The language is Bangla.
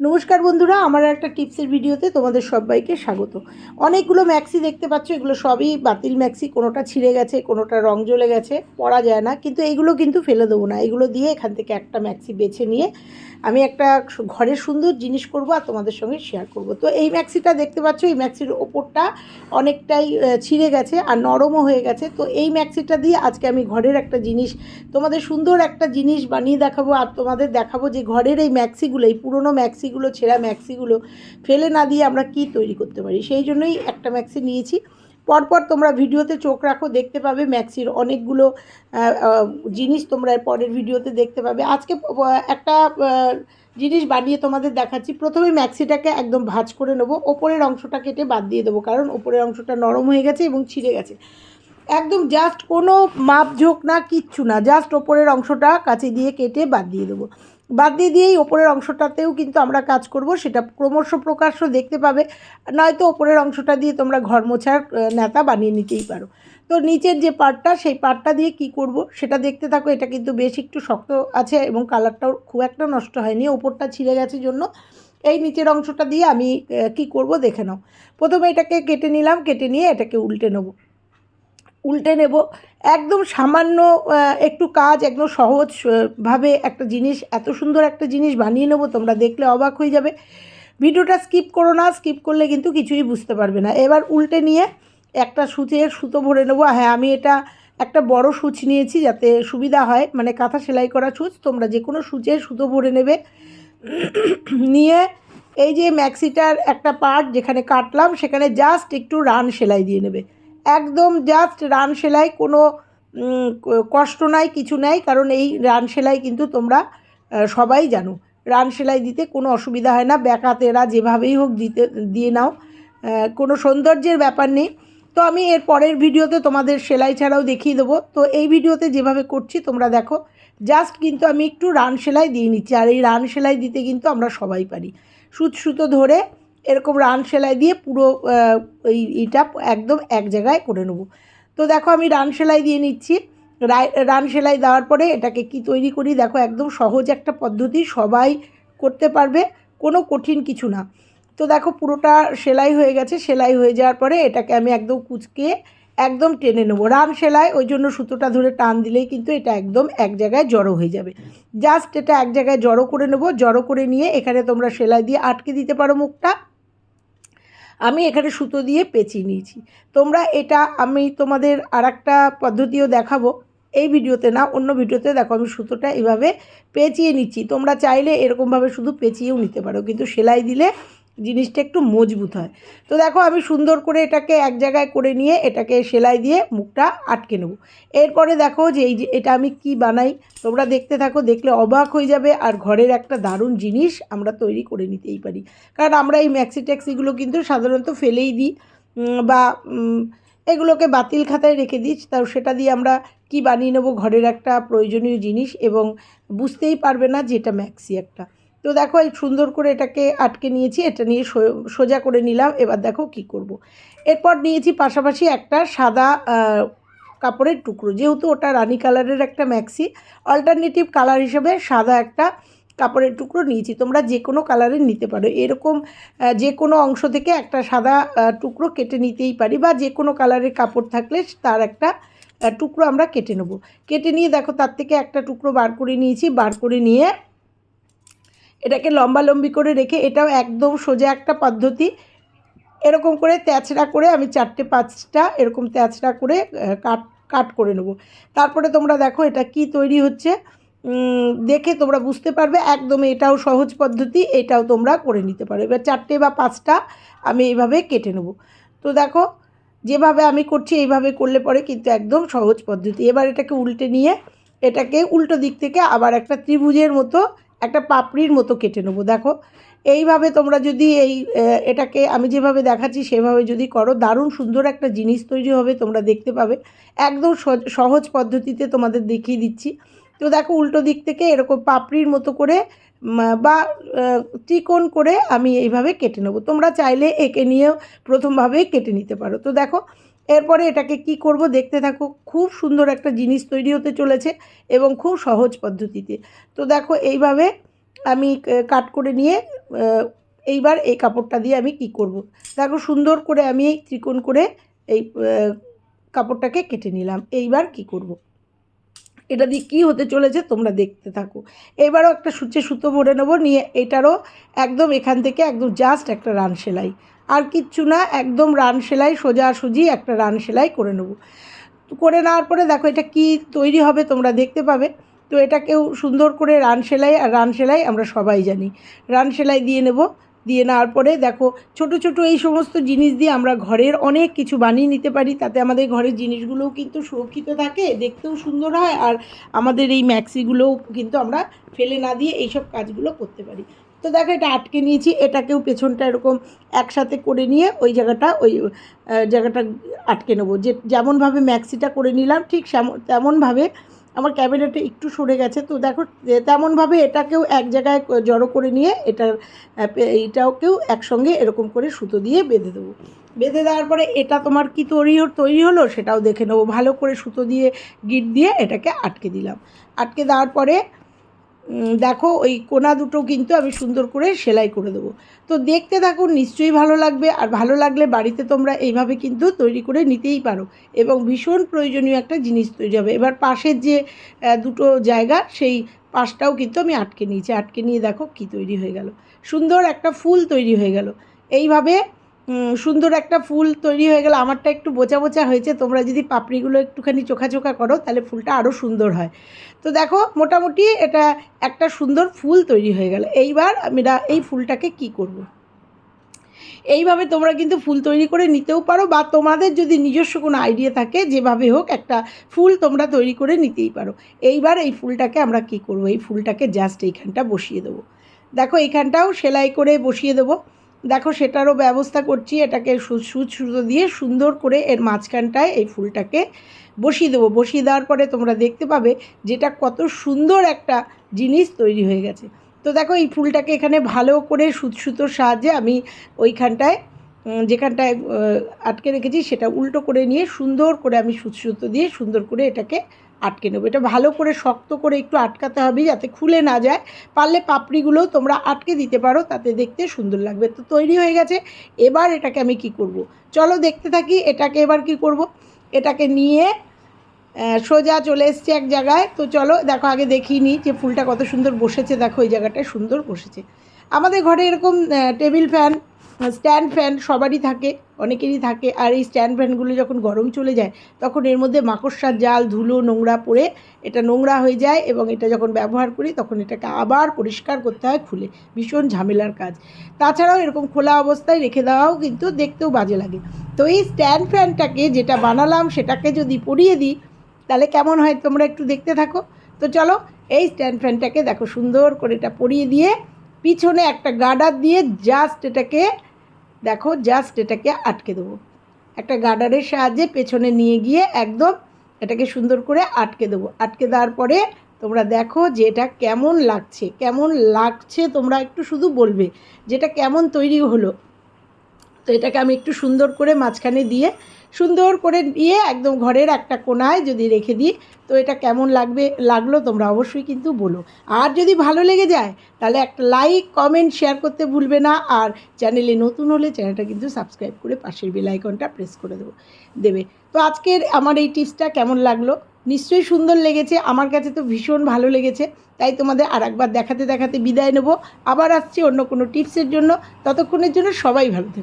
নমস্কার বন্ধুরা, আমার একটা টিপসের ভিডিওতে তোমাদের সবাইকে স্বাগত। অনেকগুলো ম্যাক্সি দেখতে পাচ্ছ, এগুলো সবই বাতিল ম্যাক্সি কোনোটা ছিঁড়ে গেছে, কোনোটা রং জ্বলে গেছে পরা যায় না, কিন্তু এগুলো কিন্তু ফেলে দেবো না। এগুলো দিয়ে এখান থেকে একটা ম্যাক্সি বেছে নিয়ে আমি একটা ঘরের সুন্দর জিনিস করব আর তোমাদের সঙ্গে শেয়ার করব। তো এই ম্যাক্সিটা দেখতে পাচ্ছ, এই ম্যাক্সির ওপরটা অনেকটাই ছিঁড়ে গেছে আর নরমও হয়ে গেছে। তো এই ম্যাক্সিটা দিয়ে আজকে আমি ঘরের একটা জিনিস, তোমাদের সুন্দর একটা জিনিস বানিয়ে দেখাবো আর তোমাদের দেখাবো যে ঘরের এই ম্যাক্সিগুলো এই পুরনো ম্যাক্সিগুলো, ছেঁড়া ম্যাক্সিগুলো, ফেলে না দিয়ে আমরা কি তৈরি করতে পারি? সেই জন্যই একটা ম্যাক্সি নিয়েছি। পরপর তোমরা ভিডিওতে চোখ রাখো, দেখতে পাবে ম্যাক্সির অনেকগুলো জিনিস তোমরা পরের ভিডিওতে দেখতে পাবে। আজকে একটা জিনিস বানিয়ে তোমাদের দেখাচ্ছি। প্রথমে ম্যাক্সিটাকে একদম ভাঁজ করে নেব। ওপরের অংশটা কেটে বাদ দিয়ে দেবো, কারণ ওপরের অংশটা নরম হয়ে গেছে এবং ছিঁড়ে গেছে। একদম জাস্ট কোনো মাপঝোঁক না, কিচ্ছু না। জাস্ট ওপরের অংশটা কাছে দিয়ে কেটে বাদ দিয়ে দেবো। বাদ দিয়ে দিয়েই ওপরের অংশটাতেও কিন্তু আমরা কাজ করব, সেটা ক্রমশ প্রকাশ্য দেখতে পাবে। নয়তো ওপরের অংশটা দিয়ে তোমরা ঘর মোছার নেতা বানিয়ে নিতেই পারো। তো নিচের যে পার্টটা, সেই পার্টটা দিয়ে কি করব, সেটা দেখতে থাকো। এটা কিন্তু বেশ একটু শক্ত আছে এবং কালারটাও খুব একটা নষ্ট হয়নি, ওপরটা ছিঁড়ে গেছে জন্য। এই নিচের অংশটা দিয়ে আমি কি করব দেখে নাও। প্রথমে এটাকে কেটে নিলাম, কেটে নিয়ে এটাকে উল্টে নেব। উল্টে নেব একদম সামান্য একটু কাজ একদম সহজ আহ, ভাবে একটা জিনিস এত সুন্দর একটা জিনিস বানিয়ে নেব তোমরা দেখলে অবাক হয়ে যাবে। ভিডিওটা স্কিপ করো না স্কিপ করলে কিন্তু কিছুই বুঝতে পারবে না। এবার উল্টে নিয়ে একটা সুচের সুতো ভরে নেব। হ্যাঁ আমি এটা একটা বড় সূচ নিয়েছি যাতে সুবিধা হয় মানে কাঁথা সেলাই করা সূচ। তোমরা যে কোনো সূচের সুতো ভরে নেবে। নিয়ে এই যে ম্যাক্সিটার একটা পার্ট যেখানে কাটলাম সেখানে জাস্ট একটু রান সেলাই দিয়ে নেবে। একদম জাস্ট রান সেলাই কোনো কষ্ট নাই, কিছু নাই, কারণ এই রান সেলাই কিন্তু তোমরা সবাই জানো। রান সেলাই দিতে কোনো অসুবিধা হয় না ব্যাকাতেরা যেভাবেই হোক দিতে, দিয়ে নাও কোনো সৌন্দর্যের ব্যাপার নেই। তো আমি এর পরের ভিডিওতে তোমাদের সেলাই ছাড়াও দেখিয়ে দেবো। তো এই ভিডিওতে যেভাবে করছি, তোমরা দেখো জাস্ট কিন্তু আমি একটু রান সেলাই দিয়ে নিচ্ছি, আর এই রান সেলাই দিতে কিন্তু আমরা সবাই পারি। সুচ সুতো ধরে এরকম রান সেলাই দিয়ে পুরো ওই এটা একদম এক জায়গায় করে নেব। তো দেখো আমি রান সেলাই দিয়ে নিচ্ছি। রান সেলাই দেওয়ার পরে এটাকে কি তৈরি করি? দেখো একদম সহজ একটা পদ্ধতি, সবাই করতে পারবে, কোনো কঠিন কিছু না। তো দেখো পুরোটা সেলাই হয়ে গেছে, সেলাই হয়ে যাওয়ার পরে এটাকে আমি একদম কুচকে একদম টেনে নেব। রান সেলাই, ওই জন্য সুতোটা ধরে টান দিলেই কিন্তু এটা একদম এক জায়গায় জড়ো হয়ে যাবে। জাস্ট এটা এক জায়গায় জড়ো করে নেব, জড়ো করে নিয়ে এখানে তোমরা সেলাই দিয়ে আটকে দিতে পারো মুখটা। আমি এখানে সুতো দিয়ে পেঁচিয়ে নিয়েছি। তোমরা এটা আমি তোমাদের আর একটা পদ্ধতিও দেখাবো। এই ভিডিওতে না, অন্য ভিডিওতে দেখো আমি সুতোটা এভাবে পেঁচিয়ে নিচ্ছি। তোমরা চাইলে এরকমভাবে শুধু পেঁচিয়েও নিতে পারো, কিন্তু সেলাই দিলে জিনিসটা একটু মজবুত হয়। তো দেখো আমি সুন্দর করে এটাকে এক জায়গায় করে নিয়ে এটাকে সেলাই দিয়ে মুখটা আটকে নেব। এরপরে দেখো যে এই যে এটা আমি কি বানাই, তোমরা দেখতে থাকো, দেখলে অবাক হয়ে যাবে। আর ঘরের একটা দারুণ জিনিস আমরা তৈরি করে নিতেই পারি। কারণ আমরা এই ম্যাক্সি ট্যাক্সিগুলো কিন্তু সাধারণত ফেলেই দিই বা এগুলোকে বাতিল খাতায় রেখে দিই। তাও সেটা দিয়ে আমরা কি বানিয়ে নেব ঘরের একটা প্রয়োজনীয় জিনিস এবং বুঝতেই পারবে না যে এটা ম্যাক্সি একটা। তো দেখো এই সুন্দর করে এটাকে আটকে নিয়েছি, এটা নিয়ে সোজা করে নিলাম, এবার দেখো কি করব। এরপর নিয়েছি পাশাপাশি একটা সাদা কাপড়ের টুকরো। যেহেতু ওটা রানি কালারের একটা ম্যাক্সি অল্টারনেটিভ কালার হিসেবে সাদা একটা কাপড়ের টুকরো নিয়েছি। তোমরা যে কোনো কালারের নিতে পারো। এরকম যে কোনো অংশ থেকে একটা সাদা টুকরো কেটে নিতেই পারি বা যে কোনো কালারের কাপড় থাকলে তার একটা টুকরো আমরা কেটে নেব। কেটে নিয়ে দেখো তার থেকে একটা টুকরো বার করে নিয়েছি। বার করে নিয়ে এটাকে লম্বালম্বি করে রেখে এটাও একদম সোজা একটা পদ্ধতি। এরকম করে তেঁচড়া করে আমি চারটে পাঁচটা এরকম তেঁচড়া করে কাট কাট করে নেব। তারপরে তোমরা দেখো এটা কি তৈরি হচ্ছে। দেখে তোমরা বুঝতে পারবে, একদম এটাও সহজ পদ্ধতি, এটাও তোমরা করে নিতে পারো। এবার চারটে বা পাঁচটা আমি এইভাবে কেটে নেব। তো দেখো, যেভাবে আমি করছি এইভাবে করলে পরে কিন্তু একদম সহজ পদ্ধতি। এবার এটাকে উল্টে নিয়ে, এটাকে উল্টো দিক থেকে আবার একটা ত্রিভুজের মতো একটা পাপড়ির মতো কেটে নেব, দেখো। এইভাবে তোমরা যদি এই এটাকে আমি যেভাবে দেখাচ্ছি সেভাবে যদি করো, দারুণ সুন্দর একটা জিনিস তৈরি হবে, তোমরা দেখতে পাবে। একদম সহজ- পদ্ধতিতে তোমাদের দেখিয়ে দিচ্ছি। তো দেখো, উল্টো দিক থেকে এরকম পাপড়ির মতো করে বা ত্রিকোণ করে আমি এইভাবে কেটে নেব। তোমরা চাইলে একে নিয়েও প্রথমভাবেই কেটে নিতে পারো। তো দেখো এরপরে এটাকে কি করব দেখতে থাকো, খুব সুন্দর একটা জিনিস তৈরি হতে চলেছে এবং খুব সহজ পদ্ধতিতে তো দেখো এইভাবে আমি কাট করে নিয়ে এইবার এই কাপড়টা দিয়ে আমি কি করব। দেখো সুন্দর করে আমি এই ত্রিকোণ করে এই কাপড়টাকে কেটে নিলাম এইবার কি করব। এটা দিয়ে কী হতে চলেছে তোমরা দেখতে থাকো এবারও একটা সূচে সুতো ভরে নেব, নিয়ে এটারও একদম এখান থেকে একদম জাস্ট একটা রান সেলাই আর কিচ্ছু না, একদম রান সেলাই সোজাসুজি একটা রান সেলাই করে নেব। করে নেওয়ার পরে দেখো এটা কি তৈরি হবে তোমরা দেখতে পাবে। তো এটাকেও সুন্দর করে রান সেলাই আর রান সেলাই আমরা সবাই জানি। রান সেলাই দিয়ে নেব। দিয়ে নেওয়ার পরে দেখো ছোট ছোট এই সমস্ত জিনিস দিয়ে আমরা ঘরের অনেক কিছু বানিয়ে নিতে পারি। তাতে আমাদের ঘরের জিনিসগুলোও কিন্তু সুরক্ষিত থাকে, দেখতেও সুন্দর হয়। আর আমাদের এই ম্যাক্সিগুলোও কিন্তু আমরা ফেলে না দিয়ে এইসব কাজগুলো করতে পারি। তো দেখো, এটা আটকে নিয়েছি, এটাকেও পেছনটা এরকম একসাথে করে নিয়ে ওই জায়গাটা ওই জায়গাটা আটকে নেব। যে, যেমনভাবে ম্যাক্সিটা করে নিলাম, ঠিক তেমনভাবে আমার ক্যামেরাটা একটু সরে গেছে। তো দেখো তেমনভাবে এটাকেও এক জায়গায় জড়ো করে নিয়ে এটার এইটাকেও একসঙ্গে এরকম করে সুতো দিয়ে বেঁধে দেবো। বেঁধে দেওয়ার পরে এটা তোমার কি তৈরি তৈরি হলো সেটাও দেখে নেব। ভালো করে সুতো দিয়ে, গিট দিয়ে এটাকে আটকে দিলাম। আটকে দেওয়ার পরে দেখো, ওই কোনা দুটো কিন্তু আমি সুন্দর করে সেলাই করে দেবো। তো দেখতে থাকুন, নিশ্চয়ই ভালো লাগবে। আর ভালো লাগলে বাড়িতে তোমরা এইভাবে কিন্তু তৈরি করে নিতেই পারো। এবং ভীষণ প্রয়োজনীয় একটা জিনিস তৈরি হবে। এবার পাশের যে দুটো জায়গা, সেই পাশটাও কিন্তু আমি আটকে নিয়েছি। আটকে নিয়ে দেখো কি তৈরি হয়ে গেল। সুন্দর একটা ফুল তৈরি হয়ে গেল। এইভাবে সুন্দর একটা ফুল তৈরি হয়ে গেল। আমারটা একটু বোচা বোচা হয়েছে। তোমরা যদি পাপড়িগুলো একটুখানি চোখা চোখা করো, তাহলে ফুলটা আরও সুন্দর হয়। তো দেখো, মোটামুটি এটা একটা সুন্দর ফুল তৈরি হয়ে গেল। এইবার আমরা এই ফুলটাকে কি করব। এইভাবে তোমরা কিন্তু ফুল তৈরি করে নিতেও পারো বা তোমাদের যদি নিজস্ব কোনো আইডিয়া থাকে, যেভাবে হোক একটা ফুল তোমরা তৈরি করে নিতেই পারো। এইবার এই ফুলটাকে আমরা কি করব? এই ফুলটাকে জাস্ট এইখানটা বসিয়ে দেবো। দেখো, এইখানটাও সেলাই করে বসিয়ে দেবো। দেখো, সেটারও ব্যবস্থা করছি, এটাকে সুচ সুতো দিয়ে সুন্দর করে এর মাঝখানটায় এই ফুলটাকে বসিয়ে দেবো। বসিয়ে দেওয়ার পরে তোমরা দেখতে পাবে যেটা কত সুন্দর একটা জিনিস তৈরি হয়ে গেছে। তো দেখো, এই ফুলটাকে এখানে ভালো করে সুত, সুতোর সাহায্যে আমি ওইখানটায় যেখানটায় আটকে রেখেছি সেটা উল্টো করে নিয়ে সুন্দর করে আমি সুত দিয়ে সুন্দর করে এটাকে আটকে নেব। এটা ভালো করে শক্ত করে একটু আটকাতে হবে যাতে খুলে না যায়। পারলে পাপড়িগুলোও তোমরা আটকে দিতে পারো, তাতে দেখতে সুন্দর লাগবে। তো তৈরি হয়ে গেছে। এবার এটাকে আমি কি করব। চলো দেখতে থাকি এটাকে এবার কি করব। এটাকে নিয়ে সোজা চলে এসছে এক জায়গায়। তো চলো দেখো, আগে দেখিয়ে নিই যে ফুলটা কত সুন্দর বসেছে। দেখো ওই জায়গাটায় সুন্দর বসেছে। আমাদের ঘরে এরকম টেবিল ফ্যান স্ট্যান্ড ফ্যান সবারই থাকে, অনেকেরই থাকে। আর এই স্ট্যান্ড ফ্যানগুলো যখন গরম চলে যায়, তখন এর মধ্যে মাকড়সার জাল, ধুলো, নোংরা পড়ে এটা নোংরা হয়ে যায় এবং এটা যখন ব্যবহার করি, তখন এটাকে আবার পরিষ্কার করতে হয় খুলে। ভীষণ ঝামেলার কাজ। তাছাড়াও এরকম খোলা অবস্থায় রেখে দেওয়াও কিন্তু দেখতেও বাজে লাগে। তো এই স্ট্যান্ড ফ্যানটাকে যেটা বানালাম, সেটাকে যদি পরিয়ে দিই, তাহলে কেমন হয় তোমরা একটু দেখতে থাকো। তো চলো, এই স্ট্যান্ড ফ্যানটাকে দেখো সুন্দর করে এটা পরিয়ে দিয়ে, পিছনে একটা গার্ডার দিয়ে জাস্ট এটাকে দেখো জাস্ট এটাকে আটকে দেবো। একটা গার্ডারের সাহায্যে পেছনে নিয়ে গিয়ে একদম এটাকে সুন্দর করে আটকে দেবো। আটকে দেওয়ার পরে তোমরা দেখো যে এটা কেমন লাগছে কেমন লাগছে তোমরা একটু শুধু বলবে যেটা কেমন তৈরি হলো। তো এটাকে আমি একটু সুন্দর করে মাঝখানে দিয়ে সুন্দর করে দিয়ে একদম ঘরের একটা কোনায় যদি রেখে দিই, তো এটা কেমন লাগবে, লাগল তোমরা অবশ্যই কিন্তু বলো। আর যদি ভালো লেগে যায়, তাহলে একটা লাইক কমেন্ট শেয়ার করতে ভুলবে না। আর চ্যানেলে নতুন হলে চ্যানেলটা কিন্তু সাবস্ক্রাইব করে পাশের বেল আইকনটা প্রেস করে দেবো, দেবে। তো আজকের আমার এই টিপসটা কেমন লাগল? নিশ্চয়ই সুন্দর লেগেছে, আমার কাছে তো ভীষণ ভালো লেগেছে। তাই তোমাদের আর একবার দেখাতে দেখাতে বিদায় নেব। আবার আসছি অন্য কোনো টিপসের জন্য। ততক্ষণের জন্য সবাই ভালো থেকো।